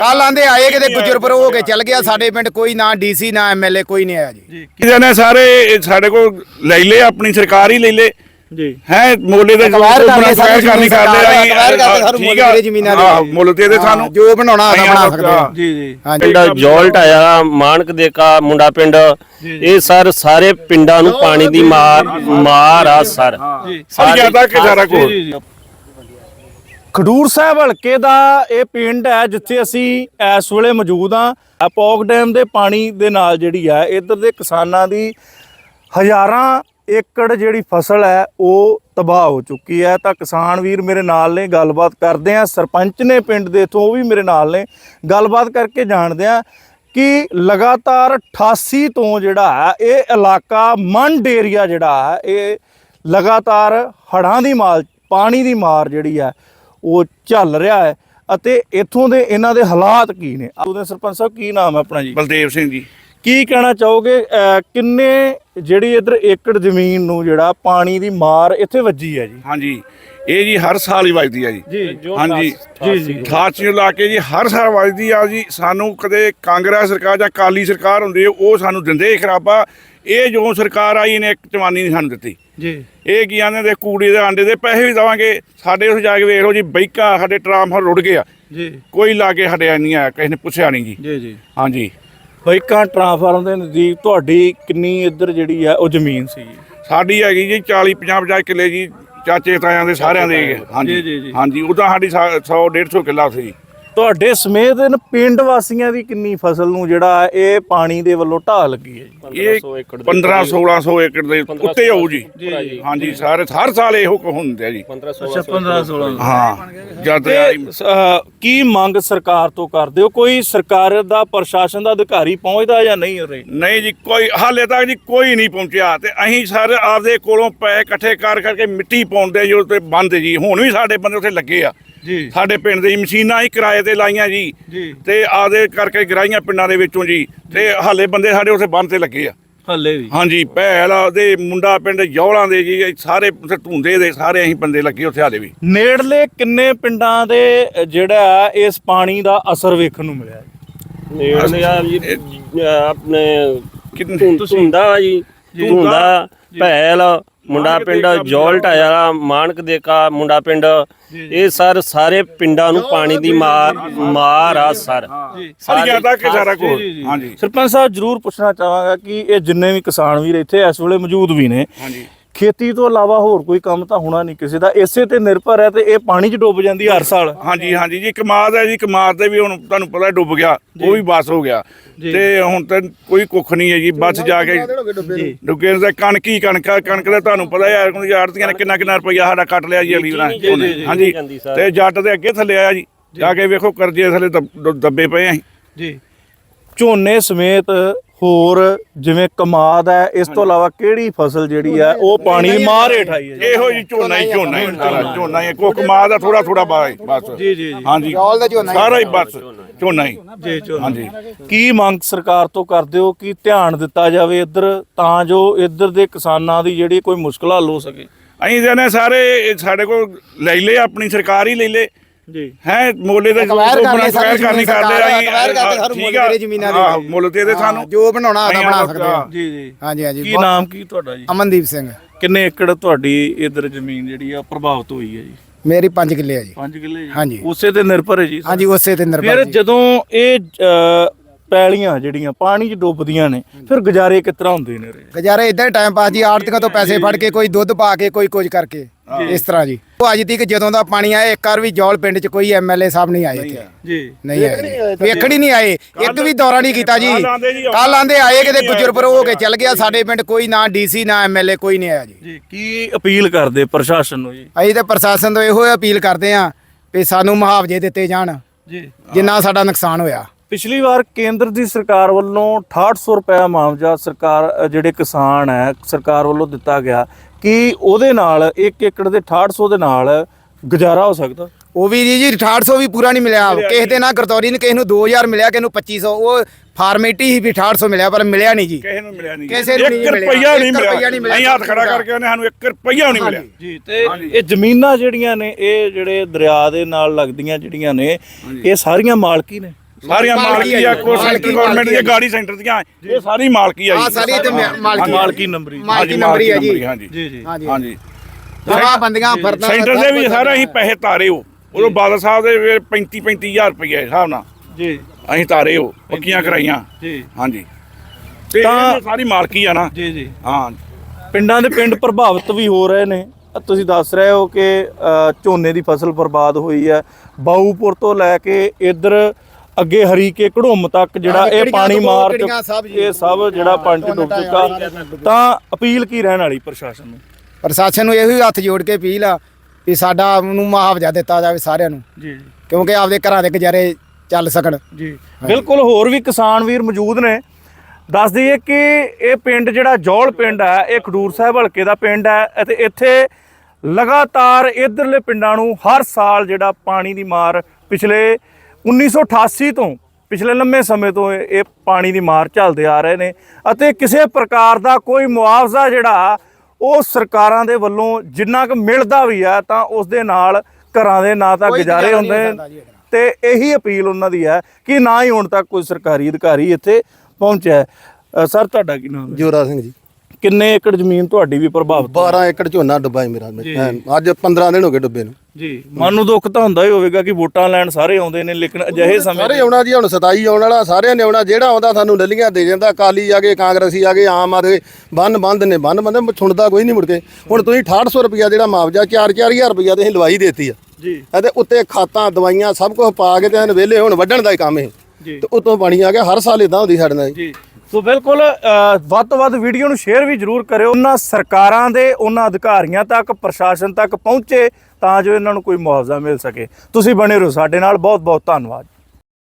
ਕੱਲ ਆਂਦੇ ਆਏ ਕਿਤੇ ਗੁਜਰਪੁਰ ਹੋ ਕੇ ਚੱਲ ਗਿਆ ਸਾਡੇ ਪਿੰਡ ਕੋਈ ਨਾ ਡੀਸੀ ਨਾ ਐਮਐਲਏ ਕੋਈ ਨਹੀਂ ਆਇਆ ਜੀ। ਕਿਹਦੇ ਨੇ ਸਾਰੇ ਸਾਡੇ ਕੋਲ ਲੈ ਲੇ ਆਪਣੀ ਸਰਕਾਰ ਹੀ ਲੈ ਲੇ। ਜੀ। ਹੈ ਮੋਲੇ ਦੇ ਕਰ ਲਏ ਅਕਵਾਇਰ ਸਾਨੂੰ ਕਰਨੀ ਕਰਦੇ ਆ ਅਕਵਾਇਰ ਕਰਕੇ ਸਾਨੂੰ ਮੁੱਲ ਦੇ ਜ਼ਮੀਨਾਂ ਦੇ ਹਾਂ, ਮੁੱਲ ਦੇ ਦੇ ਹਾਂ, ਸਾਨੂੰ। ਜੋ ਬਣਾਉਣਾ ਆਦਾ ਬਣਾ ਸਕਦੇ ਆ। ਜੀ ਜੀ। ਪਿੰਡ ਜੋਲਟ ਆਇਆ ਮਾਨਕ ਦੇ ਕਾ ਮੁੰਡਾ ਪਿੰਡ ਇਹ ਸਰ ਸਾਰੇ ਪਿੰਡਾਂ ਨੂੰ ਪਾਣੀ ਦੀ ਮਾਰ ਮਾਰ ਆ ਸਰ। ਸਰ ਜ਼ਿਆਦਾ ਕਿ ਸਾਰਾ ਕੁਝ। ਜੀ ਜੀ। ਖਡੂਰ ਸਾਹਿਬ ਹਲਕੇ ਦਾ ਇਹ ਪਿੰਡ ਹੈ, ਜਿੱਥੇ ਅਸੀਂ ਇਸ ਵੇਲੇ ਮੌਜੂਦ ਆ ਪੌਕ ਡੈਮ ਦੇ ਪਾਣੀ ਦੇ ਨਾਲ ਜਿਹੜੀ ਹੈ ਇੱਧਰ ਦੇ ਕਿਸਾਨਾਂ ਦੀ ਹਜ਼ਾਰਾਂ ਏਕੜ ਜਿਹੜੀ ਫਸਲ ਹੈ, ਉਹ ਤਬਾਹ ਹੋ ਚੁੱਕੀ ਹੈ। ਤਾਂ ਕਿਸਾਨ ਵੀਰ ਮੇਰੇ ਨਾਲ ਨੇ, ਗੱਲਬਾਤ ਕਰਦੇ ਆ ਸਰਪੰਚ ਨੇ ਪਿੰਡ ਦੇ ਤੋਂ ਉਹ ਵੀ ਮੇਰੇ ਨਾਲ ਨੇ। ਗੱਲਬਾਤ ਕਰਕੇ ਜਾਣਦੇ ਆ ਕਿ ਲਗਾਤਾਰ 88 ਤੋਂ ਜਿਹੜਾ ਹੈ, ਇਹ ਇਲਾਕਾ ਮੰਡ ਏਰੀਆ ਜਿਹੜਾ ਹੈ, ਇਹ ਲਗਾਤਾਰ ਹੜ੍ਹਾਂ ਦੀ ਮਾਰ, ਪਾਣੀ ਦੀ ਮਾਰ ਜਿਹੜੀ ਹੈ ਉਹ ਚੱਲ ਰਿਹਾ ਹੈ। ਅਤੇ ਇੱਥੋਂ ਦੇ ਇਹਨਾਂ ਦੇ ਹਾਲਾਤ ਕੀ ਨੇ? ਉਹਦੇ ਸਰਪੰਚ ਸਾਹਿਬ ਕੀ ਨਾਮ ਹੈ ਆਪਣਾ ਜੀ? ਬਲਦੇਵ ਸਿੰਘ ਜੀ। ਕੀ ਕਹਿਣਾ ਚਾਹੋਗੇ? ਕਿੰਨੇ ਜਿਹੜੀ ਇਧਰ ਏਕੜ ਜ਼ਮੀਨ ਨੂੰ ਜਿਹੜਾ ਪਾਣੀ ਦੀ ਮਾਰ ਇੱਥੇ ਵੱਜੀ ਹੈ ਜੀ? ਹਾਂਜੀ। ਇਹ ਜੀ ਹਰ ਸਾਲ ਹੀ ਵੱਜਦੀ ਆ ਜੀ। ਜੀ। ਹਾਂਜੀ। ਜੀ ਜੀ। ਖਾਸ ਲਾ ਕੇ ਜੀ ਹਰ ਸਾਲ ਵੱਜਦੀ ਆ ਜੀ। ਸਾਨੂੰ ਕਦੇ ਕਾਂਗਰਸ ਸਰਕਾਰ ਜਾਂ ਕਾਲੀ ਸਰਕਾਰ ਹੁੰਦੀ ਉਹ ਸਾਨੂੰ ਦਿੰਦੇ ਖਰਾਬਾ। ਇਹ ਜੋ ਸਰਕਾਰ ਆਈ ਨੇ ਇੱਕ ਚਵਾਨੀ ਨਹੀਂ ਸਾਨੂੰ ਦਿੱਤੀ। ਜੀ। ਇਹ ਕੀ ਆਂਦੇ ਦੇ ਕੂੜੇ ਦੇ ਆਂਡੇ ਦੇ ਪੈਸੇ ਵੀ ਦਵਾਂਗੇ। ਸਾਡੇ ਉੱਥੇ ਜਾ ਕੇ ਵੇਖ ਲਓ ਜੀ ਬਾਈਕਾਂ ਸਾਡੇ ਟਰਾਂਸਫਰ ਰੁੜ ਗਏ ਆ ਜੀ। ਕੋਈ ਲਾਗੇ ਸਾਡੇ ਨਹੀਂ ਆਇਆ ਕਿਸੇ ਨੇ ਪੁੱਛਿਆ ਨਹੀਂ ਜੀ। ਜੀ ਜੀ। ਹਾਂਜੀ। ਹੋਈਕਾਂ ਟ੍ਰਾਂਸਫਾਰਮ ਦੇ ਨਜ਼ਦੀਕ ਤੁਹਾਡੀ ਕਿੰਨੀ ਇੱਧਰ ਜਿਹੜੀ ਹੈ ਉਹ ਜ਼ਮੀਨ ਸੀ ਸਾਡੀ ਹੈਗੀ ਜੀ 40 50 50 ਕਿੱਲੇ ਜੀ ਚਾਚੇ ਤਾਇਆਂ ਦੇ ਸਾਰਿਆਂ ਦੇ। ਹਾਂਜੀ। ਜੀ, ਜੀ, ਜੀ। ਹਾਂਜੀ। ਉਦਾਂ ਸਾਡੀ 100 150 ਕਿੱਲਾ ਸੀ। ਜੀ ਤੁਹਾਡੇ ਸਮੇਤ ਇਹਨਾਂ ਪਿੰਡ ਵਾਸੀਆਂ ਦੀ ਕਿੰਨੀ ਫਸਲ ਨੂੰ ਜਿਹੜਾ ਇਹ ਪਾਣੀ ਦੇ ਵੱਲੋਂ ਢਾਹ ਲੱਗੀ ਹੈ ਜੀ? ਇਹ 15 1600 ਏਕੜ ਦੇ ਉੱਤੇ ਹੋਊ ਜੀ। ਹਾਂਜੀ ਸਾਰੇ ਹਰ ਸਾਲ ਇਹੋ ਕੁ ਹੁੰਦੇ ਆ ਜੀ 15 ਅੱਛਾ 15 16 ਹਾਂ ਜਦ ਤੇ ਕੀ ਮੰਗ ਸਰਕਾਰ ਤੋਂ ਕਰਦੇ ਹੋ? ਕੋਈ ਸਰਕਾਰ ਦਾ ਪ੍ਰਸ਼ਾਸਨ ਦਾ ਅਧਿਕਾਰੀ ਪਹੁੰਚਦਾ ਜਾਂ ਨਹੀਂ ਉਰੇ? ਨਹੀਂ ਜੀ ਕੋਈ ਹਾਲੇ ਤੱਕ ਜੀ ਕੋਈ ਨਹੀਂ ਪਹੁੰਚਿਆ ਤੇ ਅਸੀਂ ਸਾਰੇ ਆਪਦੇ ਕੋਲੋਂ ਪੈਸੇ ਇਕੱਠੇ ਕਰ ਕਰਕੇ ਮਿੱਟੀ ਪਾਉਂਦੇ ਜੀ ਉੱਤੇ ਬੰਦ ਜੀ। ਹੁਣ ਵੀ ਸਾਡੇ ਬੰਦੇ ਉੱਥੇ ਲੱਗੇ ਆ। ਜੀ। ਸਾਡੇ ਪਿੰਡ ਦੇ ਮਸ਼ੀਨਾਂ ਹੀ ਕਿਰਾਏ ਤੇ ਲਾਈਆਂ ਜੀ। ਤੇ ਆਪਦੇ ਕਰਕੇ ਗਰਾਈਆਂ ਪਿੰਡਾਂ ਦੇ ਵਿੱਚੋਂ ਜੀ। ਤੇ ਹਾਲੇ ਬੰਦੇ ਸਾਡੇ ਉੱਥੇ ਬੰਦ ਤੇ ਲੱਗੇ ਆ। ਹੱਲੇ ਵੀ। ਹਾਂਜੀ ਭੈਲ ਦੇ ਮੁੰਡਾ ਪਿੰਡ ਜੌਲਾਂ ਦੇ ਜੀ ਸਾਰੇ ਉੱਥੇ ਧੁੰਦੇ ਦੇ ਸਾਰੇ ਅਸੀਂ ਬੰਦੇ ਲੱਗੇ ਉੱਥੇ ਹਾਲੇ ਵੀ। ਨੇੜਲੇ ਕਿੰਨੇ ਪਿੰਡਾਂ ਦੇ ਜਿਹੜਾ ਇਸ ਪਾਣੀ ਦਾ ਅਸਰ ਵੇਖਣ ਨੂੰ ਮਿਲਿਆ ਜੀ? ਨੇੜੇ ਆ ਜੀ ਅਹ ਆਪਣੇ ਕਿੰਨੇ? ਧੁੰਦਾ ਜੀ ਧੁੰਦਾ ਭੈਲ ਮੁੰਡਾ ਪਿੰਡ ਜੋਲਟ ਆਇਆ ਮਾਨਕ ਦੇ ਕਾ ਮੁੰਡਾ ਪਿੰਡ। ਇਹ ਸਰ ਸਾਰੇ ਪਿੰਡਾਂ ਨੂੰ ਪਾਣੀ ਦੀ ਮਾਰ ਮਾਰ ਆ ਸਰ। ਸਰ ਜ਼ਿਆਦਾ ਕਿ ਸਾਰਾ ਕੁਝ। ਹਾਂਜੀ। ਸਰਪੰਚ ਸਾਹਿਬ ਜਰੂਰ ਪੁੱਛਣਾ ਚਾਹਾਂਗਾ ਕਿ ਇਹ ਜਿੰਨੇ ਵੀ ਕਿਸਾਨ ਵੀਰ ਇੱਥੇ ਇਸ ਵੇਲੇ ਮੌਜੂਦ ਵੀ ਨੇ ਹਾਂਜੀ। ਖੇਤੀ ਤੋਂ ਇਲਾਵਾ ਹੋਰ ਕੋਈ ਕੰਮ ਤਾਂ ਹੋਣਾ ਨਹੀਂ ਕਿਸੇ ਦਾ ਇਸੇ ਤੇ ਨਿਰਭਰ ਹੈ ਤੇ ਇਹ ਪਾਣੀ 'ਚ ਡੁੱਬ ਜਾਂਦੀ ਹੈ ਹਰ ਸਾਲ। ਹਾਂਜੀ ਹਾਂਜੀ ਜੀ ਕਮਾਦ ਹੈ ਜੀ ਕਮਾਦ ਦੇ ਵੀ ਹੁਣ ਤੁਹਾਨੂੰ ਪਤਾ ਡੁੱਬ ਗਿਆ ਉਹ ਵੀ ਬਸ ਹੋ ਗਿਆ। ਤੇ ਹੁਣ ਤਾਂ ਕੋਈ ਕੁੱਖ ਨਹੀਂ ਹੈ ਜੀ ਬਸ ਜਾ ਕੇ ਜੀ। ਡੁੱਗੇ ਤੇ ਕਣਕ ਹੀ ਕਣਕ ਕਣਕ ਦਾ ਤੁਹਾਨੂੰ ਪਤਾ ਯਾਰ ਕੋਈ ਆੜਤੀਆਂ ਨੇ ਕਿੰਨਾ ਕਿੰਨਾ ਰੁਪਈਆ ਸਾਡਾ ਕੱਟ ਲਿਆ ਜੀ ਅਗਲੀ ਵਾਰ। ਹਾਂਜੀ। ਤੇ ਜੱਟ ਦੇ ਅੱਗੇ ਥੱਲੇ ਆਇਆ ਜੀ ਜਾ ਕੇ ਵੇਖੋ ਕਰਜ਼ੇ ਥੱਲੇ ਦੱਬ- ਪਏ ਆ ਜੀ। ਝੋਨੇ ਸਮੇਤ ਹੋਰ ਜਿਵੇਂ ਕਮਾਦ ਹੈ ਇਸ ਤੋਂ ਇਲਾਵਾ ਕਿਹੜੀ ਫਸਲ ਜਿਹੜੀ ਹੈ ਉਹ ਪਾਣੀ ਮਾਰ ਹੇਠ ਆਈ ਹੈ ਜੀ? ਇਹੋ ਜੀ ਝੋਨਾ ਹੀ ਝੋਨਾ ਹੀ ਸਾਰਾ ਝੋਨਾ ਹੀ ਕੋ ਕਮਾਦ ਦਾ ਥੋੜਾ ਥੋੜਾ ਬਾਈ ਬਸ। ਜੀ ਜੀ ਜੀ। ਹਾਂਜੀ। ਚੌਲ ਦਾ ਝੋਨਾ ਹੀ। ਸਾਰਾ ਹੀ ਬਸ ਝੋਨਾ ਹੀ ਜੀ ਝੋਨਾ। ਹਾਂਜੀ। ਕੀ ਮੰਗ ਸਰਕਾਰ ਤੋਂ ਕਰਦੇ ਹੋ ਕਿ ਧਿਆਨ ਦਿੱਤਾ ਜਾਵੇ ਇੱਧਰ ਤਾਂ ਜੋ ਇੱਧਰ ਦੇ ਕਿਸਾਨਾਂ ਦੀ ਜਿਹੜੀ ਕੋਈ ਮੁਸ਼ਕਲ ਹੱਲ ਹੋ ਸਕੇ? ਅਸੀਂ ਜਨੇ ਸਾਰੇ ਇਹ ਸਾਡੇ ਕੋਲ ਲੈ ਲੇ ਆਪਣੀ ਸਰਕਾਰ ਹੀ ਲੈ ਲੇ ਜੀ। ਹੈ ਮੋਲੇ ਦੇ ਅਕਵਾਇਰ ਕਰ ਲਏ ਅਕਵਾਇਰ ਕਰਨੀ ਕਰਦੇ ਆ ਅਸੀਂ ਅਕਵਾਇਰ ਕਰਕੇ ਸਾਨੂੰ ਠੀਕ ਮੁੱਲ ਆ। ਦੇ ਜ਼ਮੀਨਾਂ ਦੇ ਹਾਂ, ਮੁੱਲ ਦੇ ਦੇ ਸਾਨੂੰ ਜੋ ਬਣਾਉਣਾ ਆਦਾ ਬਣਾ ਸਕਦੇ ਆ ਜੀ ਜੀ। ਹਾਂਜੀ ਹਾਂਜੀ। ਕੀ ਨਾਮ ਕੀ ਤੁਹਾਡਾ ਜੀ? ਅਮਨਦੀਪ ਸਿੰਘ। ਕਿੰਨੇ ਏਕੜ ਤੁਹਾਡੀ ਇੱਧਰ ਜ਼ਮੀਨ ਜਿਹੜੀ ਆ ਪ੍ਰਭਾਵਿਤ ਹੋਈ ਹੈ ਜੀ? ਮੇਰੀ 5 ਕਿੱਲੇ ਆ ਜੀ। 5 ਕਿੱਲੇ ਜੀ। ਹਾਂਜੀ। ਉਸੇ ਤੇ ਨਿਰਭਰ ਹੈ ਜੀ? ਹਾਂਜੀ ਉਸੇ ਤੇ ਫਿਰ ਨਿਰਭਰ ਜੀ। ਜਦੋਂ ਇਹ ਪੈਲੀਆਂ ਜਿਹੜੀਆਂ ਪਾਣੀ 'ਚ ਡੁੱਬਦੀਆਂ ਨੇ ਫਿਰ ਗੁਜ਼ਾਰੇ ਕਿਸ ਤਰ੍ਹਾਂ ਹੁੰਦੇ ਨੇ? ਗੁਜ਼ਾਰੇ ਇਦਾਂ ਹੀ ਟਾਈਮ ਪਾਸ ਜੀ ਆੜਤੀਆਂ ਤੋਂ ਪੈਸੇ ਫੜ ਕੇ ਕੋਈ ਦੁੱਧ ਪਾ ਕੇ ਕੋਈ ਕੁਝ ਕਰਕੇ ਇਸ ਤਰ੍ਹਾਂ ਜੀ। ਉਹ ਅੱਜ ਤੱਕ ਜਦੋਂ ਦਾ ਪਾਣੀ ਆਇਆ ਇੱਕ ਵਾਰ ਵੀ ਜੌਲ ਪਿੰਡ 'ਚ ਕੋਈ ਐਮਐਲਏ ਸਾਹਿਬ ਨਹੀਂ ਆਏ ਇੱਥੇ। ਜੀ। ਨਹੀਂ ਆਏ। ਵੇਖਣ ਹੀ ਨਹੀਂ ਆਏ। ਇੱਕ ਵੀ ਦੌਰਾ ਨਹੀਂ ਕੀਤਾ ਜੀ। ਕੱਲ ਆਂਦੇ ਆਏ ਕਿਤੇ ਗੁਜਰਪੁਰ ਹੋ ਕੇ ਚੱਲ ਗਿਆ ਸਾਡੇ ਪਿੰਡ ਕੋਈ ਨਾ ਡੀਸੀ ਨਾ ਐਮਐਲਏ ਕੋਈ ਨਹੀਂ ਆਇਆ ਜੀ। ਜੀ ਕੀ ਅਪੀਲ ਕਰਦੇ ਪ੍ਰਸ਼ਾਸਨ ਨੂੰ ਜੀ? ਅਸੀਂ ਤਾਂ ਪ੍ਰਸ਼ਾਸਨ ਤੋਂ ਇਹੋ ਅਪੀਲ ਕਰਦੇ ਆਂ ਵੀ ਸਾਨੂੰ ਮੁਆਵਜ਼ੇ ਦਿੱਤੇ ਜਾਣ। ਜੀ। ਜਿੰਨਾ ਸਾਡਾ ਨੁਕਸਾਨ ਹੋਇਆ। ਪਿਛਲੀ ਵਾਰ ਕੇਂਦਰ ਦੀ ਸਰਕਾਰ ਵੱਲੋਂ 6800 ਰੁਪਏ ਮੁਆਵਜ਼ਾ ਸਰਕਾਰ ਜਿਹੜੇ ਕਿਸਾਨ ਹੈ ਸਰਕਾਰ ਵੱਲੋਂ ਦਿੱਤਾ ਗਿਆ। ਕਿ ਉਹਦੇ ਨਾਲ 1 ਏਕੜ ਦੇ 6800 ਦੇ ਨਾਲ ਗੁਜ਼ਾਰਾ ਹੋ ਸਕਦਾ? ਉਹ ਵੀ ਜੀ ਜੀ 6800 ਵੀ ਪੂਰਾ ਨਹੀਂ ਮਿਲਿਆ। ਕਿਸੇ ਦੇ ਨਾ ਗਰਤੌਰੀ ਨੂੰ ਕਿਸੇ ਨੂੰ 2000 ਮਿਲਿਆ ਕਿਸੇ ਨੂੰ 2500 ਉਹ ਫਾਰਮੇਟੀ ਹੀ ਵੀ 6800 ਮਿਲਿਆ ਪਰ ਮਿਲਿਆ ਨਹੀਂ ਜੀ। ਕਿਸੇ ਨੂੰ ਮਿਲਿਆ ਨਹੀਂ ਕਿਸੇ ਨੂੰ ਨਹੀਂ ਇੱਕ ਮਿਲਿਆ। ਰੁਪਈਆ ਨਹੀਂ ਇੱਕ ਰੁਪਈਆ ਨਹੀਂ ਮਿਲਿਆ। ਮਿਲਿਆ। ਅਸੀਂ ਹੱਥ ਖੜਾ ਕਰਕੇ ਉਹਨੇ ਸਾਨੂੰ 1 ਰੁਪਈਆ ਨਹੀਂ ਮਿਲਿਆ। ਜੀ ਤੇ ਇਹ ਜ਼ਮੀਨਾਂ ਜਿਹੜੀਆਂ ਨੇ ਇਹ ਜਿਹੜੇ ਦਰਿਆ ਦੇ ਨਾਲ ਲੱਗਦੀਆਂ ਜਿਹੜੀਆਂ ਨੇ ਇਹ ਸਾਰੀਆਂ ਮਾਲਕੀ ਨੇ? ਸਾਰੀਆਂ ਮਾਲਕੀ ਆ ਆ, ਮਾਲਕੀ ਗਵਰਨਮੈਂਟ ਆ ਦੀਆਂ ਜੀ। ਗਾੜੀ ਸੈਂਟਰ ਦੀਆਂ ਇਹ ਸਾਰੀ ਮਾਲਕੀ ਆ ਜੀ ਆ ਸਾਰੀ ਤੇ ਮਾਲਕੀ ਮਾਲਕੀ ਨੰਬਰੀ। ਮਾਲਕੀ ਨੰਬਰੀ ਹੈ ਜੀ। ਹਾਂਜੀ। ਜੀ ਜੀ। ਹਾਂਜੀ। ਹਾਂਜੀ। ਆ ਬੰਦੀਆਂ ਫਰਦਾਂ ਸੈਂਟਰ ਦੇ ਵੀ ਸਾਰਾ ਅਸੀਂ ਪੈਸੇ ਤਾਰੇ ਹੋ। ਉਦੋਂ ਬਾਦਲ ਸਾਹਿਬ ਦੇ 35 35000 ਰੁਪਏ ਹਿਸਾਬ ਨਾਲ। ਜੀ। ਅਸੀਂ ਤਾਰੇ ਹੋ ਪੱਕੀਆਂ ਕਰਾਈਆਂ। ਜੀ। ਹਾਂਜੀ। ਤੇ ਸਾਰੀ ਮਾਲਕੀ ਆ ਨਾ। ਜੀ ਜੀ। ਹਾਂ। ਪਿੰਡਾਂ ਦੇ ਪਿੰਡ ਪ੍ਰਭਾਵਿਤ ਵੀ ਹੋ ਰਹੇ ਨੇ। ਤੁਸੀਂ ਦੱਸ ਰਹੇ ਹੋ ਕਿ ਝੋਨੇ ਦੀ ਫਸਲ ਬਰਬਾਦ ਹੋਈ ਹੈ। ਬਾਊਪੁਰ ਤੋਂ ਲੈ ਕੇ ਇੱਧਰ ਅੱਗੇ ਹਰੀਕੇ ਘੜੁੰਮ ਤੱਕ ਜਿਹੜਾ ਇਹ ਪਾਣੀ ਮਾਰ। ਇਹ ਸਭ ਜਿਹੜਾ ਪਾਣੀ ਡੁੱਬ ਚੁੱਕਾ। ਤਾਂ ਅਪੀਲ ਕੀ ਰਹਿਣ ਵਾਲੀ ਪ੍ਰਸ਼ਾਸਨ ਨੂੰ? ਪ੍ਰਸ਼ਾਸਨ ਨੂੰ ਇਹੋ ਹੀ ਹੱਥ ਜੋੜ ਕੇ ਅਪੀਲ ਆ ਵੀ ਸਾਡਾ ਨੂੰ ਮੁਆਵਜ਼ਾ ਦਿੱਤਾ ਜਾਵੇ ਸਾਰਿਆਂ ਨੂੰ। ਜੀ। ਕਿਉਂਕਿ ਆਪਦੇ ਘਰਾਂ ਦੇ ਗੁਜ਼ਾਰੇ ਚੱਲ ਸਕਣ। ਜੀ। ਬਿਲਕੁਲ ਹੋਰ ਵੀ ਕਿਸਾਨ ਵੀਰ ਮੌਜੂਦ ਨੇ। ਦੱਸ ਦਈਏ ਕਿ ਇਹ ਪਿੰਡ ਜਿਹੜਾ ਜੌਲ ਪਿੰਡ ਹੈ ਇਹ ਖਡੂਰ ਸਾਹਿਬ ਹਲਕੇ ਦਾ ਪਿੰਡ ਹੈ ਅਤੇ ਇੱਥੇ ਲਗਾਤਾਰ ਇਧਰਲੇ ਪਿੰਡਾਂ ਨੂੰ ਹਰ ਸਾਲ ਜਿਹੜਾ ਪਾਣੀ ਦੀ ਮਾਰ ਪਿਛਲੇ 1988 ਤੋਂ ਪਿਛਲੇ ਲੰਮੇ ਸਮੇਂ ਤੋਂ ਇਹ ਪਾਣੀ ਦੀ ਮਾਰ ਝੱਲਦੇ ਆ ਰਹੇ ਨੇ ਅਤੇ ਕਿਸੇ ਪ੍ਰਕਾਰ ਦਾ ਕੋਈ ਮੁਆਵਜ਼ਾ ਜਿਹੜਾ ਉਹ ਸਰਕਾਰਾਂ ਦੇ ਵੱਲੋਂ ਜਿੰਨਾ ਕੁ ਮਿਲਦਾ ਵੀ ਆ ਤਾਂ ਉਸ ਦੇ ਨਾਲ ਘਰਾਂ ਦੇ ਨਾ ਤਾਂ ਗੁਜ਼ਾਰੇ ਹੁੰਦੇ। ਤੇ ਇਹੀ ਅਪੀਲ ਉਹਨਾਂ ਦੀ ਹੈ ਕਿ ਨਾ ਹੀ ਹੁਣ ਤੱਕ ਕੋਈ ਸਰਕਾਰੀ ਅਧਿਕਾਰੀ ਇੱਥੇ ਪਹੁੰਚਿਆ ਸਰ ਤੁਹਾਡਾ ਕੀ ਨਾਮ ਹੈ? ਜੋਰਾ ਸਿੰਘ ਜੀ। ਕਿੰਨੇ ਏਕੜ ਜ਼ਮੀਨ ਤੁਹਾਡੀ ਵੀ ਪ੍ਰਭਾਵਿਤ 12 ਏਕੜ ਝੋਨਾ ਡੁੱਬਾ ਜੀ ਮੇਰਾ ਐਨ। ਅੱਜ 15 ਦਿਨ ਹੋ ਗਏ ਡੁੱਬੇ ਨੂੰ। ਜੀ ਮਨ ਨੂੰ ਦੁੱਖ ਤਾਂ ਹੁੰਦਾ ਹੀ ਹੋਵੇਗਾ ਕਿ ਵੋਟਾਂ ਲੈਣ ਸਾਰੇ ਆਉਂਦੇ ਨੇ ਲੇਕਿਨ ਅਜਿਹੇ ਸਮੇਂ ਸਾਰੇ ਆਉਣਾ ਜੀ ਹੁਣ 27 ਆਉਣ ਵਾਲਾ ਸਾਰਿਆਂ ਨੇ ਆਉਣਾ ਜਿਹੜਾ ਆਉਂਦਾ ਸਾਨੂੰ ਲੱਲੀਆਂ ਦੇ ਜਾਂਦਾ ਅਕਾਲੀ ਆ ਗਏ ਕਾਂਗਰਸੀ ਆ ਗਏ ਆਮ ਆ ਗਏ ਬੰਨ ਬੰਦ ਨੇ ਬੰਨ ਬੰਦ ਸੁਣਦਾ ਕੋਈ ਨਹੀਂ ਮੁੜ ਕੇ। ਹੁਣ ਤੁਸੀਂ 6800 ਰੁਪਿਆ ਜਿਹੜਾ ਮੁਆਵਜ਼ਾ 4-4000 ਰੁਪਿਆ ਤੇ ਲਵਾਈ ਦੇਤੀ ਆ। ਜੀ। ਇਹਦੇ ਉੱਤੇ ਖਾਤਾਂ ਦਵਾਈਆਂ ਸਭ ਕੁਝ ਪਾ ਕੇ ਤੇ ਹਨ ਵਿਹਲੇ ਹੁਣ ਵੱਢਣ ਦਾ ਹੀ ਕੰਮ ਇਹ। ਜੀ। ਤੇ ਉਤੋਂ ਪਾਣੀ ਆ ਗਿਆ ਹਰ ਸਾਲ ਇਦਾਂ ਹੁੰਦੀ ਸਾਡੇ ਨਾਲ ਜੀ। ਜੀ। ਸੋ ਬਿਲਕੁਲ ਵੱਧ ਤੋਂ ਵੱਧ ਵੀਡੀਓ ਨੂੰ ਸ਼ੇਅਰ ਵੀ ਜਰੂਰ ਕਰਿਓ। ਉਹਨਾਂ ਸਰਕਾਰਾਂ ਦੇ, ਉਹਨਾਂ ਅਧਿਕਾਰੀਆਂ ਤੱਕ, ਪ੍ਰਸ਼ਾਸਨ ਤੱਕ ਪਹੁੰਚੇ ਤਾਂ ਜੋ ਇਹਨਾਂ ਨੂੰ ਕੋਈ ਮੁਆਵਜ਼ਾ ਮਿਲ ਸਕੇ। ਤੁਸੀਂ ਬਣੇ ਰਹੋ ਸਾਡੇ ਨਾਲ। ਬਹੁਤ ਬਹੁਤ ਧੰਨਵਾਦ।